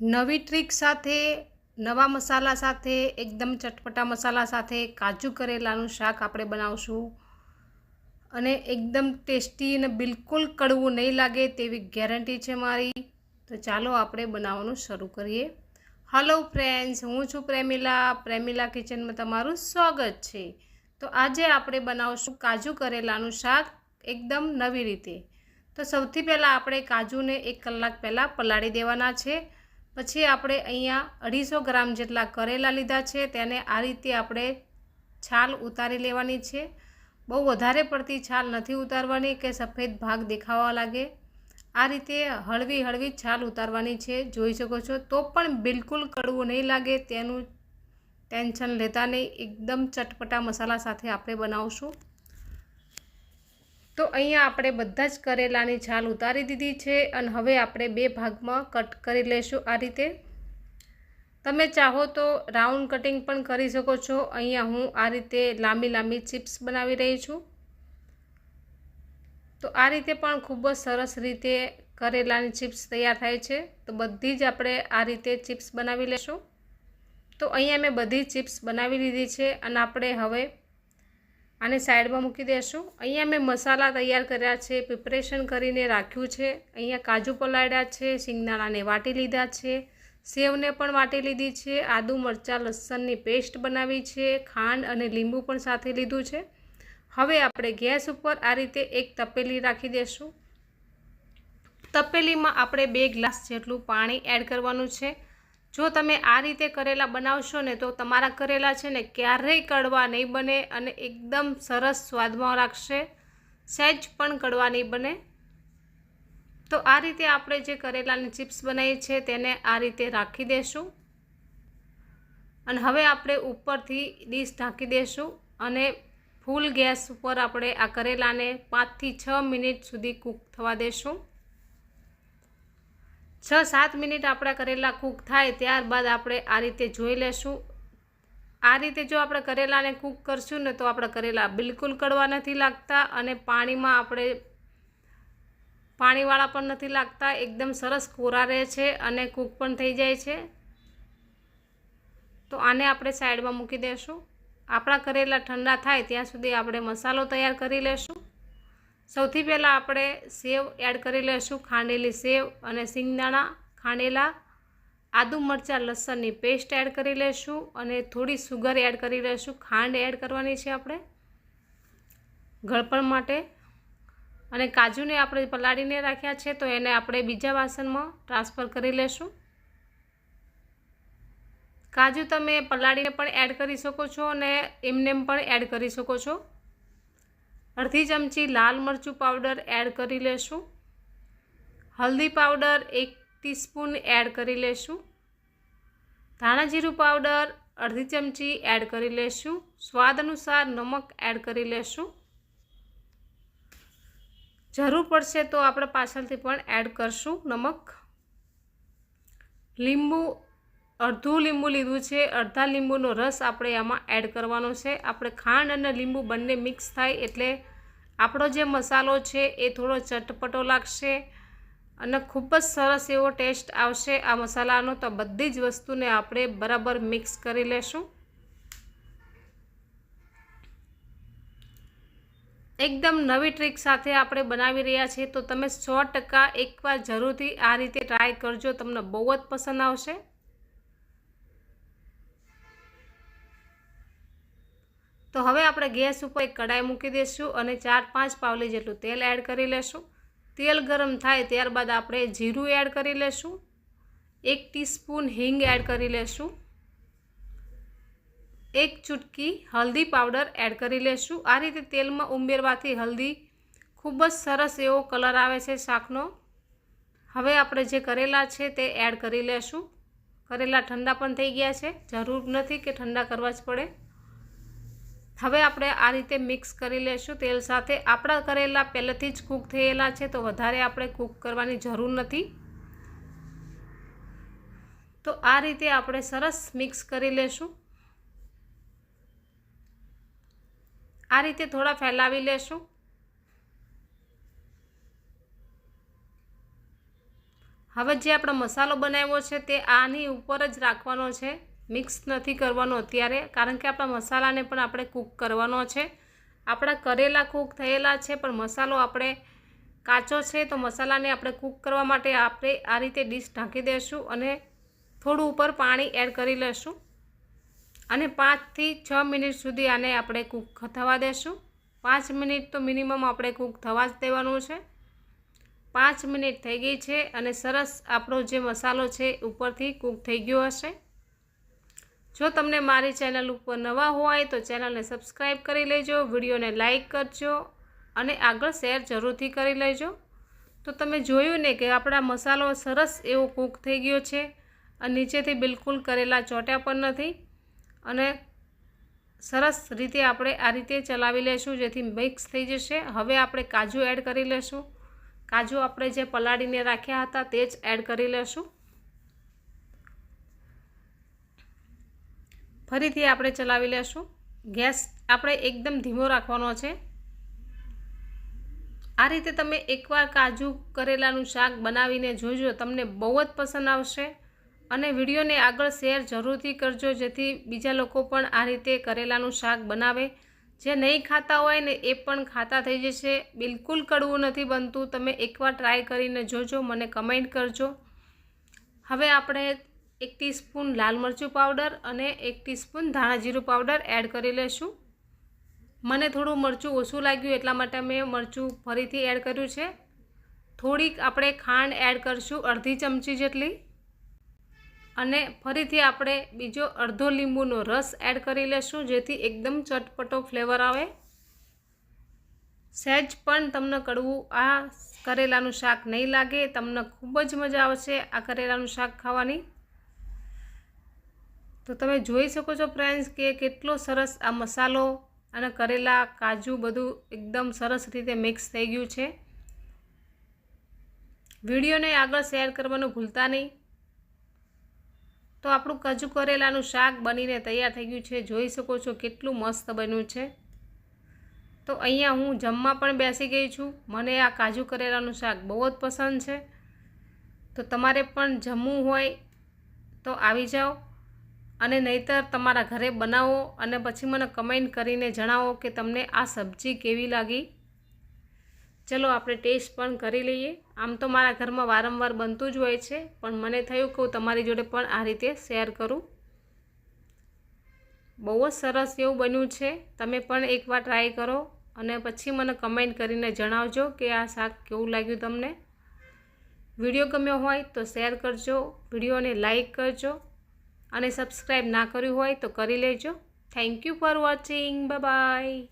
નવી ટ્રીક સાથે, નવા મસાલા સાથે, એકદમ ચટપટા મસાલા સાથે કાજુ કરેલાનું શાક આપણે બનાવશું. અને એકદમ ટેસ્ટી અને બિલકુલ કડવું નહીં લાગે તેવી ગેરંટી છે મારી. તો ચાલો આપણે બનાવવાનું શરૂ કરીએ. હલો ફ્રેન્ડ્સ હું છું પ્રેમિલા. પ્રેમિલા કિચનમાં તમારું સ્વાગત છે. તો આજે આપણે બનાવશું કાજુ કરેલાનું શાક એકદમ નવી રીતે. તો સૌથી પહેલાં આપણે કાજુને એક કલાક પહેલાં પલાળી દેવાના છે. પછી આપણે અહીંયા અઢીસો ગ્રામ જેટલા કરેલા લીધા છે, તેને આ રીતે આપણે છાલ ઉતારી લેવાની છે. બહુ વધારે પડતી છાલ નથી ઉતારવાની કે સફેદ ભાગ દેખાવા લાગે. આ રીતે હળવી હળવી છાલ ઉતારવાની છે, જોઈ શકો છો. તો પણ બિલકુલ કડવું નહીં લાગે, તેનું ટેન્શન લેતા નહીં. એકદમ ચટપટા મસાલા સાથે આપણે બનાવશું. તો અહીંયા આપણે બધા જ કરેલાની છાલ ઉતારી દીધી છે અને હવે આપણે બે ભાગમાં કટ કરી લઈશું આ રીતે. તમે ચાહો તો રાઉન્ડ કટિંગ પણ કરી શકો છો. અહીંયા હું આ રીતે લાંબી લાંબી ચિપ્સ બનાવી રહી છું. તો આ રીતે પણ ખૂબ જ સરસ રીતે કરેલાની ચિપ્સ તૈયાર થાય છે. તો બધી જ આપણે આ રીતે ચિપ્સ બનાવી લેશું. તો અહીંયા મેં બધી ચિપ્સ બનાવી લીધી છે અને આપણે હવે આને સાઈડમાં મૂકી દઈશું અહીંયા મેં મસાલા તૈયાર કર્યા છે, પ્રિપરેશન કરીને રાખ્યું છે. અહીંયા કાજુ પલાળ્યા છે સિંગનાળાને વાટી લીધા છે. સેવને પણ વાટી લીધી છે. આદુ, મરચાં, લસણની પેસ્ટ બનાવી છે. ખાંડ અને લીંબુ પણ સાથે લીધું છે. હવે આપણે ગેસ ઉપર આ રીતે એક તપેલી રાખી દઈશું તપેલીમાં આપણે બે ગ્લાસ જેટલું પાણી એડ કરવાનું છે. જો તમે આ રીતે કરેલા બનાવશો ને તો તમારા કરેલા છે ને ક્યારેય કડવા નહીં બને અને એકદમ સરસ સ્વાદમાં રાખશે. સહેજ પણ કડવા નહીં બને. તો આ રીતે આપણે જે કરેલાની ચિપ્સ બનાવી છે તેને આ રીતે રાખી દઈશું અને હવે આપણે ઉપરથી ડીશ ઢાંકી દઈશું અને ફૂલ ગેસ ઉપર આપણે આ કરેલાને પાંચથી છ મિનિટ સુધી કૂક થવા દઈશું છ સાત મિનિટ આપણા કરેલા કૂક થાય ત્યારબાદ આપણે આ રીતે જોઈ લેશું. આ રીતે જો આપણે કરેલાને કૂક કરશું ને તો આપણા કરેલા બિલકુલ કડવા નથી લાગતા અને પાણીમાં આપણે પાણીવાળા પણ નથી લાગતા, એકદમ સરસ કોરા રહે છે અને કૂક પણ થઈ જાય છે. તો આને આપણે સાઈડમાં મૂકી દઈશું આપણા કરેલા ઠંડા થાય ત્યાં સુધી આપણે મસાલો તૈયાર કરી લેશું. સૌથી પહેલાં આપણે સેવ એડ કરી લઈશું ખાંડેલી સેવ અને સિંગદાણા, ખાંડેલા, આદુ મરચાં, લસણની પેસ્ટ એડ કરી લઈશું અને થોડી સુગર એડ કરી લઈશું ખાંડ એડ કરવાની છે આપણે ગળપણ માટે. અને કાજુને આપણે પલાળીને રાખ્યા છે, તો એને આપણે બીજા વાસણમાં ટ્રાન્સફર કરી લઈશું કાજુ તમે પલાળીને પણ એડ કરી શકો છો અને એમનેમ પણ એડ કરી શકો છો. અડધી ચમચી લાલ મરચું પાવડર એડ કરી લેશું. હલ્દી પાવડર એક ટીસ્પૂન એડ કરી લેશું. ધાણા જીરું પાવડર અડધી ચમચી એડ કરી લેશું. સ્વાદ અનુસાર નમક એડ કરી લેશું. જરૂર પડશે તો આપણે પાછળથી પણ એડ કરશું નમક. લીંબુ અડધું લીંબુ લીધું છે, અડધા લીંબુનો રસ આપણે આમાં એડ કરવાનો છે. આપણે ખાંડ અને લીંબુ બંને મિક્સ થાય એટલે આપણો જે મસાલો છે એ થોડો ચટપટો લાગશે અને ખૂબ જ સરસ એવો ટેસ્ટ આવશે આ મસાલાનો. તો બધી જ વસ્તુને આપણે બરાબર મિક્સ કરી લેશું. એકદમ નવી ટ્રીક સાથે આપણે બનાવી રહ્યા છીએ. તો તમે સો ટકા એકવાર જરૂરથી આ રીતે ટ્રાય કરજો. તમને બહુ જ પસંદ આવશે. તો હવે આપણે ગેસ ઉપર એક કડાઈ મૂકી દઈશું અને ચાર પાંચ પાવલી જેટલું તેલ એડ કરી લેશું. તેલ ગરમ થાય ત્યારબાદ આપણે જીરું એડ કરી લેશું. એક ટીસ્પૂન હિંગ એડ કરી લેશું. એક ચૂટકી હલ્દી પાવડર એડ કરી લેશું. આ રીતે તેલમાં ઉમેરવાથી હલ્દી ખૂબ જ સરસ એવો કલર આવે છે શાકનો. હવે આપણે જે કરેલા છે તે એડ કરી લેશું. કરેલા ઠંડા પણ થઈ ગયા છે. જરૂર નથી કે ઠંડા કરવા જ પડે. હવે આપણે આ રીતે મિક્સ કરી લેશું તેલ સાથે. આપણા કરેલા પહેલેથી જ કૂક થયેલા છે, તો વધારે આપણે કૂક કરવાની જરૂર નથી. તો આ રીતે આપણે સરસ મિક્સ કરી લેશું. આ રીતે થોડા ફેલાવી લેશું. હવે જે આપણો મસાલો બનાવ્યો છે, તે આની ઉપર જ રાખવાનો છે. મિક્સ નથી કરવાનો અત્યારે, કારણ કે આપણા મસાલાને પણ આપણે કૂક કરવાનો છે. આપણા કરેલા કૂક થયેલા છે, પણ મસાલો આપણે કાચો છે, તો મસાલાને આપણે કૂક કરવા માટે આપણે આ રીતે ડીશ ઢાંકી દઈશું અને થોડું ઉપર પાણી એડ કરી લઈશું. અને પાંચથી છ મિનિટ સુધી આને આપણે કૂક થવા દેશું પાંચ મિનિટ તો મિનિમમ આપણે કૂક થવા જ દેવાનું છે. પાંચ મિનિટ થઈ ગઈ છે અને સરસ આપણો જે મસાલો છે ઉપરથી કૂક થઈ ગયો હશે. જો તમને મારી ચેનલ ઉપર નવા હોય તો ચેનલને સબસ્ક્રાઈબ કરી લેજો, વિડીયોને લાઇક કરજો અને આગળ શેર જરૂરથી કરી લેજો. તો તમે જોયું ને કે આપણા મસાલો સરસ એવો કૂક થઈ ગયો છે અને નીચેથી બિલકુલ કરેલા ચોટ્યા પણ નથી અને સરસ રીતે આપણે આ રીતે ચલાવી લેશું જેથી મિક્સ થઈ જશે. હવે આપણે કાજુ એડ કરી લેશું. કાજુ આપણે જે પલાળીને રાખ્યા હતા તે જ એડ કરી લેશું. ફરીથી આપણે ચલાવી લેશું. ગેસ આપણે એકદમ ધીમો રાખવાનો છે. આ રીતે તમે એકવાર કાજુ કરેલાનું શાક બનાવીને જોજો, તમને બહુ જ પસંદ આવશે. અને વિડીયોને આગળ શેર જરૂરથી કરજો, જેથી બીજા લોકો પણ આ રીતે કરેલાનું શાક બનાવે. જે નહીં ખાતા હોય ને એ પણ ખાતા થઈ જશે. બિલકુલ કડવું નથી બનતું. તમે એકવાર ટ્રાય કરીને જોજો, મને કમેન્ટ કરજો. હવે આપણે એક ટીસ્પૂન લાલ મરચું પાવડર અને એક ટીસ્પૂન ધાણા જીરું પાવડર એડ કરી લઈશું મને થોડું મરચું ઓછું લાગ્યું એટલા માટે મેં મરચું ફરીથી એડ કર્યું છે. થોડીક આપણે ખાંડ એડ કરશું અડધી ચમચી જેટલી. અને ફરીથી આપણે બીજો અડધો લીંબુનો રસ એડ કરી લેશું, જેથી એકદમ ચટપટો ફ્લેવર આવે. સહેજ પણ તમને કડવું આ કરેલાનું શાક નહીં લાગે, તમને ખૂબ જ મજા આવશે આ કરેલાનું શાક ખાવાની. તો તમે જોઈ શકો છો ફ્રેન્ડ્સ કે કેટલો સરસ આ મસાલો અને કરેલા કાજુ બધું એકદમ સરસ રીતે મિક્સ થઈ ગયું છે. વિડીયોને આગળ શેર કરવાનું ભૂલતા નહીં. તો આપણું કાજુ કરેલાનું શાક બનીને તૈયાર થઈ ગયું છે. જોઈ શકો છો કેટલું મસ્ત બન્યું છે. તો અહીંયા હું જમવા પણ બેસી ગઈ છું. મને આ કાજુ કરેલાનું શાક બહુ જ પસંદ છે. તો તમારે પણ જમવું હોય તો આવી જાઓ. અને નહીંતર તમારા ઘરે બનાવો અને પછી મને કમેન્ટ કરીને જણાવો કે તમને આ સબ્જી કેવી લાગી. ચલો આપણે ટેસ્ટ પણ કરી લઈએ. આમ તો મારા ઘરમાં વારંવાર બનતું જ હોય છે, પણ મને થયું કે હું તમારી જોડે પણ આ રીતે શેર કરું. બહુ જ સરસ એવું બન્યું છે. તમે પણ એકવાર ટ્રાય કરો અને પછી મને કમેન્ટ કરીને જણાવજો કે આ શાક કેવું લાગ્યું તમને. વીડિયો ગમ્યો હોય તો શેર કરજો, વિડીયોને લાઈક કરજો. અને સબસ્ક્રાઈબ ના કર્યું હોય તો કરી લેજો. Thank you for watching bye